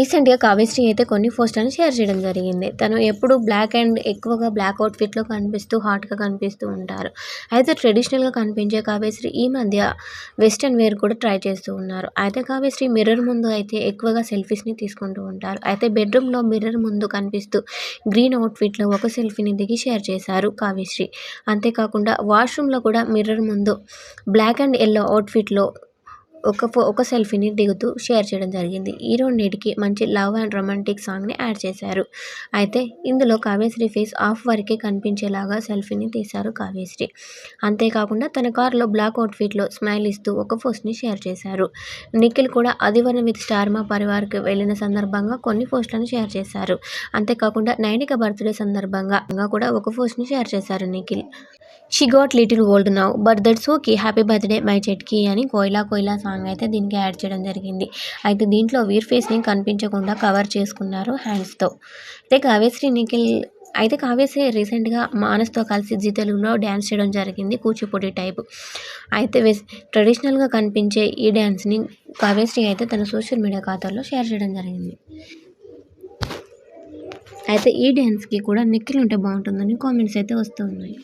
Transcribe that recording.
రీసెంట్గా కావ్యశ్రీ అయితే కొన్ని పోస్టులను షేర్ చేయడం జరిగింది. తను ఎప్పుడు బ్లాక్ అండ్ ఎక్కువగా బ్లాక్ అవుట్ఫిట్లో కనిపిస్తూ హాట్గా కనిపిస్తూ ఉంటారు. అయితే ట్రెడిషనల్గా కనిపించే కావ్యశ్రీ ఈ మధ్య వెస్ట్రన్ వేర్ కూడా ట్రై చేస్తూ ఉన్నారు. అయితే కావ్యశ్రీ మిర్రర్ ముందు అయితే ఎక్కువగా సెల్ఫీస్ని తీసుకుంటూ ఉంటారు. అయితే బెడ్రూమ్లో మిర్రర్ ముందు కనిపిస్తూ గ్రీన్ అవుట్ఫిట్లో ఒక సెల్ఫీని దిగి షేర్ చేశారు కావ్యశ్రీ. అంతేకాకుండా వాష్రూమ్లో కూడా మిర్రర్ ముందు బ్లాక్ అండ్ ఎల్లో అవుట్ఫిట్లో ఒక ఫో ఒక సెల్ఫీని దిగుతూ షేర్ చేయడం జరిగింది. ఈ రెండింటికి మంచి లవ్ అండ్ రొమాంటిక్ సాంగ్ని యాడ్ చేశారు. అయితే ఇందులో కావ్యశ్రీ ఫేస్ ఆఫ్ వరకే కనిపించేలాగా సెల్ఫీని తీశారు కావ్యశ్రీ. అంతేకాకుండా తన కారులో బ్లాక్ అవుట్ఫిట్లో స్మైల్ ఇస్తూ ఒక పోస్ట్ని షేర్ చేశారు. నిఖిల్ కూడా ఆదివారం విత్ స్టార్ మా పరివార్కి వెళ్ళిన సందర్భంగా కొన్ని పోస్టులను షేర్ చేశారు. అంతేకాకుండా నైనిక బర్త్డే సందర్భంగా కూడా ఒక పోస్ట్ని షేర్ చేశారు Nikhil. She got little old now but that's okay happy birthday my చెట్కి అని కోయిలా కోయిలా సాంగ్ అయితే దీనికి యాడ్ చేయడం జరిగింది. అయితే దీంట్లో వీర్ ఫేస్ని కనిపించకుండా కవర్ చేసుకున్నారు హ్యాండ్స్తో అయితే కావ్యశ్రీ నిఖిల్ అయితే కావ్యశ్రీ రీసెంట్గా మానస్తో కలిసి జీ తెలుగులో డ్యాన్స్ చేయడం జరిగింది కూచిపూడి టైప్ అయితే వెస్ ట్రెడిషనల్గా కనిపించే ఈ డ్యాన్స్ని కావ్యశ్రీ అయితే తన సోషల్ మీడియా ఖాతాలో షేర్ చేయడం జరిగింది. అయితే ఈ డ్యాన్స్కి కూడా నిఖిల్ ఉంటే బాగుంటుందని కామెంట్స్ అయితే వస్తూ ఉన్నాయి.